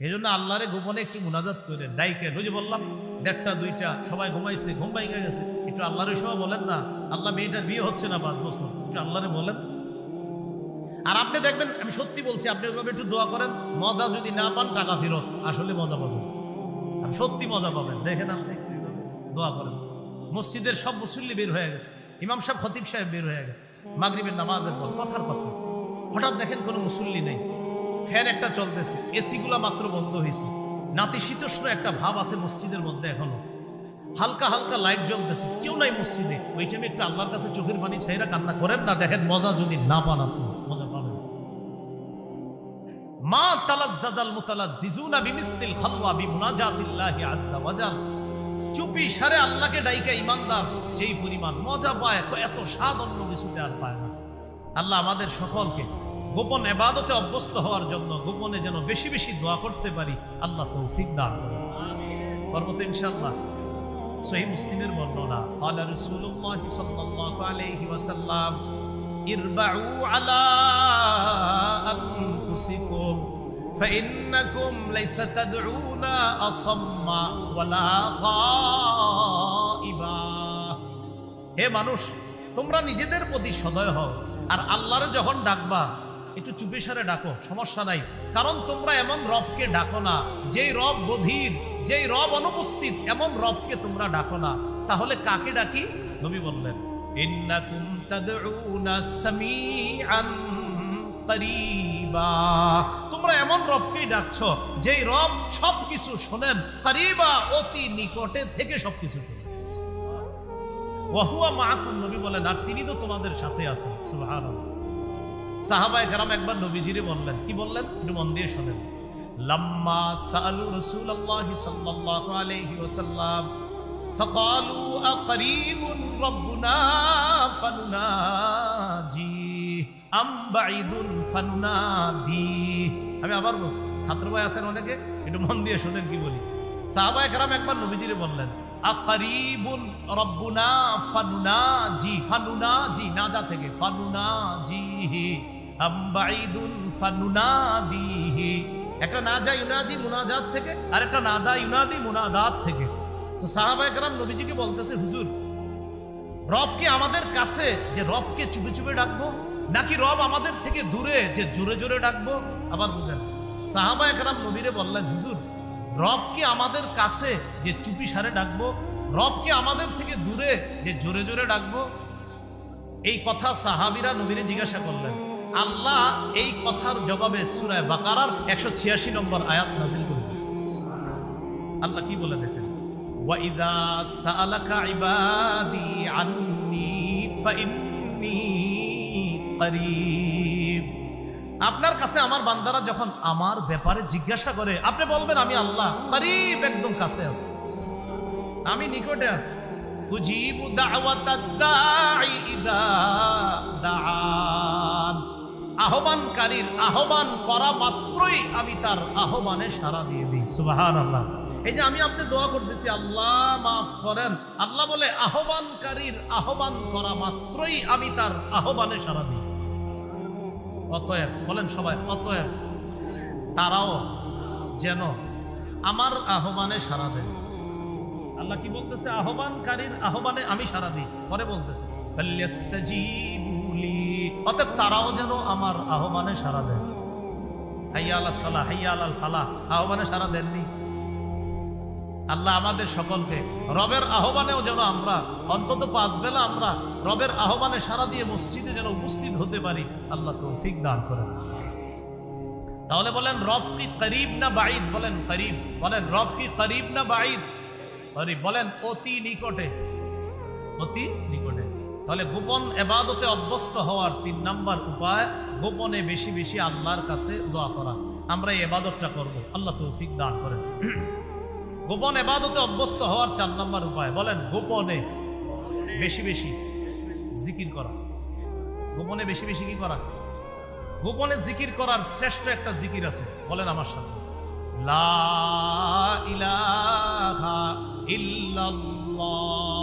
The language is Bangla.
এই জন্য আল্লাহরে গোপনে একটু মুনাজাত করে ডাইকে ওই যে বললাম, দেড়টা, দুইটা, সবাই ঘুমাইছে, ঘুম ভাইঙ্গা গেছে। একটু আল্লাহরে সব বলেন না, আল্লাহ মেয়েটার বিয়ে হচ্ছে না পাঁচ বছর। একটু আল্লাহরে বলেন। আর আপনি দেখবেন, আমি সত্যি বলছি, আপনি ওইভাবে একটু দোয়া করেন, মজা যদি না পান, টাকা ফেরত, আসলে মজা পাবেন। আপনি সত্যি মজা পাবেন। দেখেন আপনি দোয়া করেন। মসজিদের সব মুসল্লি বের হয়ে গেছে। ইমাম সাহেব, খতিব সাহেব বের হয়ে গেছে। মাগরিবের নামাজের পর, কথার কথা। হঠাৎ দেখেন কোনো মুসল্লি নেই। ফ্যান একটা চলতেছে, এসিগুলা মাত্র বন্ধ হয়েছে। নাতিশীতোষ্ণ একটা ভাব আছে মসজিদের মধ্যে এখনও। হালকা হালকা লাইট জ্বলতেছে, কেউ নাই মসজিদে। ওই টাইমে একটু আল্লাহর কাছে চোখের পানি ছাইরা কান্না করেন না, দেখেন মজা যদি না পান আপনি, মজা পাবেন। মা চুপি সারে আল্লাহকে ডাইকা ইমানদার, যেই পরিমাণ মজা পায়, এত স্বাদ অন্য কিছুতে আর পায় না। আল্লাহ আমাদের সকলকে গোপন এবাদতে অভ্যস্ত হওয়ার জন্য গোপনে যেন বেশি বেশি দোয়া করতে পারি আল্লাহ তৌফিক দান করেন পারবো তো ইনশাআল্লাহ সহি মুসলিমের বর্ণনা আলা রাসূলুল্লাহ সাল্লাল্লাহু আলাইহি ওয়াসাল্লাম ইরবাউ আলা আনফুসিকুম فإنكم ليس تدعون أصم ولا غائبا হে মানুষ তোমরা নিজেদের প্রতি সদয় হও আর আল্লাহরে যখন ডাকবা একটু চুপি সারে ডাকো, সমস্যা নাই। কারণ তোমরা এমন রবকে ডাকো না। যেই রব বধির যেই রব অনুপস্থিত, এমন রবকে তোমরা ডাকো না। তাহলে কাকে ডাকি? নবী বললেন তোমরা এমন রবকেই ডাকছো, যেই রব সবকিছু শোনেন। করিবা অতি নিকটে থেকে সবকিছু শোনেন। ওয়াহুয়া মাহকুম নবী বলেন, আর তিনি তো তোমাদের সাথে আছেন। সুবহানাল্লাহ। সাহাবায়ে কেরাম একবার নবীজিরে বললেন কি বললেন একটু মন দিয়ে শোনেন লাম্মা সাআলু রাসূলুল্লাহ সাল্লাল্লাহু আলাইহি ওয়াসাল্লাম فقالوا أقريب ربنا فنناجي أم بعيد فننادي আমি আবার বলছি ছাত্র ভাই আছেন অনেকে একটু মন দিয়ে শোনেন কি বলি সাহাবায়ে কেরাম একবার নবীজিরে বললেন আকারিবুন রব্বুনা ফানুনাজি ফানুনাজি নাদা থেকে ফানুনাজিহি আম্বাইদুন ফানুনাদিহি একটা নাজা ইউনাজি মুনাজাত থেকে, আর একটা নাদা ইউনাদি মুনাদাত থেকে। তো সাহাবায়ে কেরাম নবীজিকে বলতেছে, হুজুর, রব কি আমাদের কাছে যে রবকে চুপে চুপে ডাকবো, নাকি রব আমাদের থেকে দূরে যে জোরে জোরে ডাকবো? আবার বুঝেন, সাহাবা একরাম নবীরে বললেন, হুজুর, রব কি আমাদের কাছে যে চুপি সারে ডাকবো, রব কি আমাদের থেকে দূরে যে জোরে জোরে ডাকবো? এই কথা সাহাবিরা নবীরে জিজ্ঞাসা করলেন। আল্লাহ এই কথার জবাবে সুরায় বাকারার একশো ছিয়াশি নম্বর আয়াত নাজিল করে দিয়েছে। আল্লাহ কি বলে দেখেন وَإِذَا سَأَلَكَ عِبَادِي عَنِّي فَإِنِّي قَرِيبٌ আপনার কাছে আমার বান্দারা যখন আমার ব্যাপারে জিজ্ঞাসা করে আপনি বলবেন আমি আল্লাহ করিব একদম কাছে আছি আমি নিকটে আছি উজিবু দাওয়াতাদ দাঈ ইদা দাআন আহ্বানকারীর আহ্বান করা মাত্রই আমি তার আহ্বানে সাড়া দিয়ে দিই। সুবহানাল্লাহ। এই যে আমি আপনি দোয়া করতেছি, আল্লাহ মাফ করেন। আল্লাহ বলে আহ্বানকারীর আহ্বান করা মাত্রই আমি তার আহ্বানে সাড়া দিই অতএব, বলেন সবাই, অতএব তারাও যেন আমার আহ্বানে সাড়া দেয়। আল্লাহ কি বলতেছে? আহ্বানকারীর আহ্বানে আমি সাড়া দিই। পরে বলতেছে ফাল্যাস্তাজিবু লি। অতএব তারাও যেন আমার আহ্বানে সাড়া দেয়। হাইয়া আল্লাহ সালাহ হাইয়া আল ফালাহ, আহ্বানে সাড়া দেননি। আল্লাহ আমাদের সকলকে রবের আহ্বানেও যেন আমরা, অন্তত পাঁচ বেলা আমরা রবের আহ্বানে সারা দিয়ে মসজিদে যেন উপস্থিত হতে পারি, আল্লাহ তৌফিক দান করেন। তাহলে বলেন, রব কি করিব না বাইদ বলেন, করিব। বলেন, রব কি করিব না করিব। বলেন, অতি নিকটে। অতি নিকটে। তাহলে গোপন এবাদতে অভ্যস্ত হওয়ার তিন নাম্বার উপায়, গোপনে বেশি বেশি আল্লাহর কাছে দোয়া করা। আমরা এই এবাদতটা করব। আল্লাহ তৌফিক দান করেন। গোপন এবাদতে অভ্যস্ত হওয়ার চার নম্বর উপায়। বলেন, গোপনে বেশি বেশি জিকির করা। গোপনে বেশি বেশি কি করা? গোপনে জিকির করার শ্রেষ্ঠ একটা জিকির আছে। বলেন আমার সাথে। লা ইলাহা ইল্লাল্লাহ।